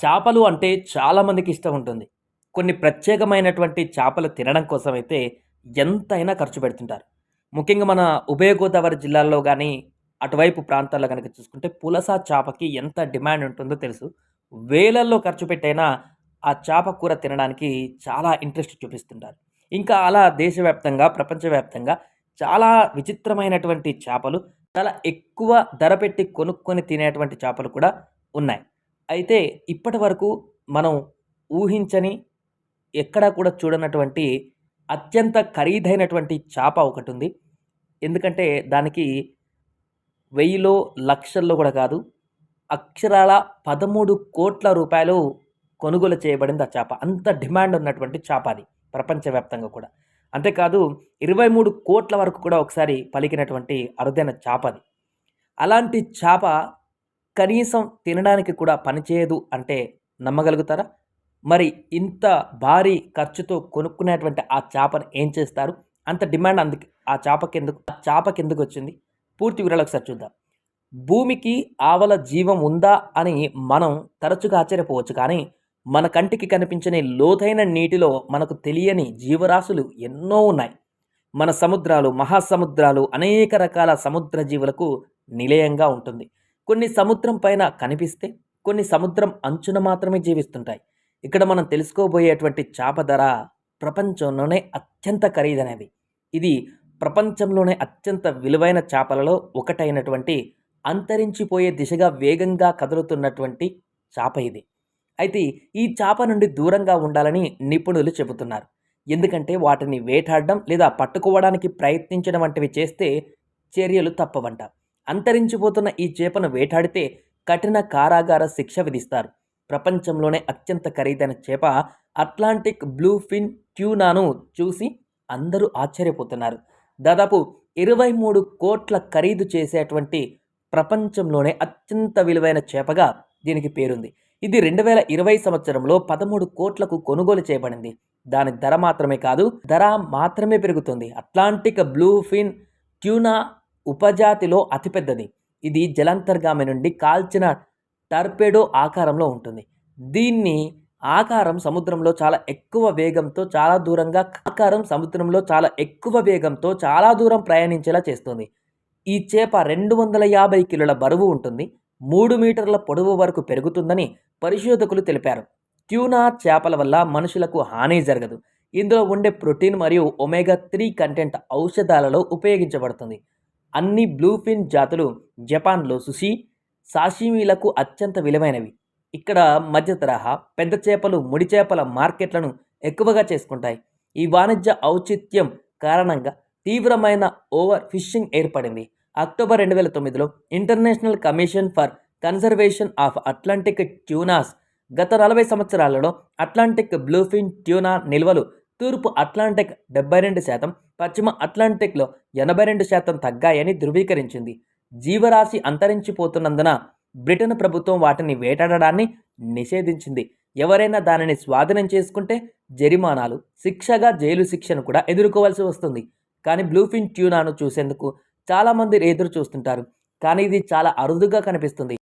చేపలు అంటే చాలామందికి ఇష్టం ఉంటుంది. కొన్ని ప్రత్యేకమైనటువంటి చేపలు తినడం కోసం అయితే ఎంతైనా ఖర్చు పెడుతుంటారు. ముఖ్యంగా మన ఉభయ గోదావరి జిల్లాల్లో కానీ అటువైపు ప్రాంతాల్లో కనుక చూసుకుంటే పులస చేపకి ఎంత డిమాండ్ ఉంటుందో తెలుసు. వేలల్లో ఖర్చు పెట్టైనా ఆ చేప కూర తినడానికి చాలా ఇంట్రెస్ట్ చూపిస్తుంటారు. ఇంకా అలా దేశవ్యాప్తంగా ప్రపంచవ్యాప్తంగా చాలా విచిత్రమైనటువంటి చేపలు చాలా ఎక్కువ ధర పెట్టి కొనుక్కొని తినేటువంటి చేపలు కూడా ఉన్నాయి. అయితే ఇప్పటి వరకు మనం ఊహించని ఎక్కడా కూడా చూడనటువంటి అత్యంత ఖరీదైనటువంటి చేప ఒకటి ఉంది ఎందుకంటే దానికి వెయ్యిలో లక్షల్లో కూడా కాదు అక్షరాల పదమూడు కోట్ల రూపాయలు కొనుగోలు చేయబడింది ఆ చేప. అంత డిమాండ్ ఉన్నటువంటి చేప అది ప్రపంచవ్యాప్తంగా కూడా. అంతేకాదు ఇరవై మూడు కోట్ల వరకు కూడా ఒకసారి పలికినటువంటి అరుదైన చేప అది. అలాంటి చేప కనీసం తినడానికి కూడా పనిచేయదు అంటే నమ్మగలుగుతారా? మరి ఇంత భారీ ఖర్చుతో కొనుక్కునేటువంటి ఆ చేపను ఏం చేస్తారు? అంత డిమాండ్ అందుకు ఆ చేపకి ఎందుకు ఆ చేపకి ఎందుకు వచ్చింది పూర్తి వివరాలు ఒకసారి చూద్దాం. భూమికి ఆవల జీవం ఉందా అని మనం తరచుగా ఆశ్చర్యపోవచ్చు కానీ మన కంటికి కనిపించని లోతైన నీటిలో మనకు తెలియని జీవరాశులు ఎన్నో ఉన్నాయి. మన సముద్రాలు మహాసముద్రాలు అనేక రకాల సముద్ర జీవులకు నిలయంగా ఉంటుంది. కొన్ని సముద్రం పైన కనిపిస్తే కొన్ని సముద్రం అంచున మాత్రమే జీవిస్తుంటాయి. ఇక్కడ మనం తెలుసుకోబోయేటువంటి చేప ధర ప్రపంచంలోనే అత్యంత ఖరీదైనది. ఇది ప్రపంచంలోనే అత్యంత విలువైన చేపలలో ఒకటైనటువంటి అంతరించిపోయే దిశగా వేగంగా కదులుతున్నటువంటి చేప ఇది. అయితే ఈ చేప నుండి దూరంగా ఉండాలని నిపుణులు చెబుతున్నారు. ఎందుకంటే వాటిని వేటాడడం లేదా పట్టుకోవడానికి ప్రయత్నించడం వంటివి చేస్తే చర్యలు తప్పవంట. అంతరించిపోతున్న ఈ చేపను వేటాడితే కఠిన కారాగార శిక్ష విధిస్తారు. ప్రపంచంలోనే అత్యంత ఖరీదైన చేప అట్లాంటిక్ బ్లూ ఫిన్ ట్యూనాను చూసి అందరూ ఆశ్చర్యపోతున్నారు. దాదాపు ఇరవై మూడు కోట్ల ఖరీదు చేసేటువంటి ప్రపంచంలోనే అత్యంత విలువైన చేపగా దీనికి పేరుంది. ఇది రెండు వేల ఇరవై సంవత్సరంలో పదమూడు కోట్లకు కొనుగోలు చేయబడింది. దాని ధర మాత్రమే కాదు ధర మాత్రమే పెరుగుతుంది. అట్లాంటిక్ బ్లూ ఫిన్ ట్యూనా ఉపజాతిలో అతిపెద్దది. ఇది జలాంతర్గామి నుండి కాల్చిన టర్పేడో ఆకారంలో ఉంటుంది. దీన్ని ఆకారం సముద్రంలో చాలా ఎక్కువ వేగంతో చాలా దూరంగా ఆకారం సముద్రంలో చాలా ఎక్కువ వేగంతో చాలా దూరం ప్రయాణించేలా చేస్తుంది. ఈ చేప రెండు వందల యాభై కిలోల బరువు ఉంటుంది. మూడు మీటర్ల పొడవు వరకు పెరుగుతుందని పరిశోధకులు తెలిపారు. ట్యూనా చేపల వల్ల మనుషులకు హాని జరగదు. ఇందులో ఉండే ప్రోటీన్ మరియు ఒమేగా త్రీ కంటెంట్ ఔషధాలలో ఉపయోగించబడుతుంది. అన్ని బ్లూఫిన్ జాతులు జపాన్లో సుషి సాషిమీలకు అత్యంత విలువైనవి. ఇక్కడ మధ్య తరహా పెద్ద చేపలు ముడి చేపల మార్కెట్లను ఎక్కువగా చేసుకుంటాయి. ఈ వాణిజ్య ఔచిత్యం కారణంగా తీవ్రమైన ఓవర్ ఫిషింగ్ ఏర్పడింది. అక్టోబర్ రెండు వేల తొమ్మిదిలో international commission for conservation of Atlantic tunas గత నలభై సంవత్సరాలలో అట్లాంటిక్ బ్లూఫిన్ ట్యూనా నిల్వలు తూర్పు అట్లాంటిక్ డెబ్బై రెండు శాతం పశ్చిమ అట్లాంటిక్లో ఎనభై రెండు శాతం తగ్గాయని ధృవీకరించింది. జీవరాశి అంతరించిపోతున్నందున బ్రిటన్ ప్రభుత్వం వాటిని వేటాడడాన్ని నిషేధించింది. ఎవరైనా దానిని స్వాధీనం చేసుకుంటే జరిమానాలు శిక్షగా జైలు శిక్షను కూడా ఎదుర్కోవాల్సి వస్తుంది. కానీ బ్లూఫిన్ ట్యూనాను చూసేందుకు చాలామంది ఎదురు చూస్తుంటారు కానీ ఇది చాలా అరుదుగా కనిపిస్తుంది.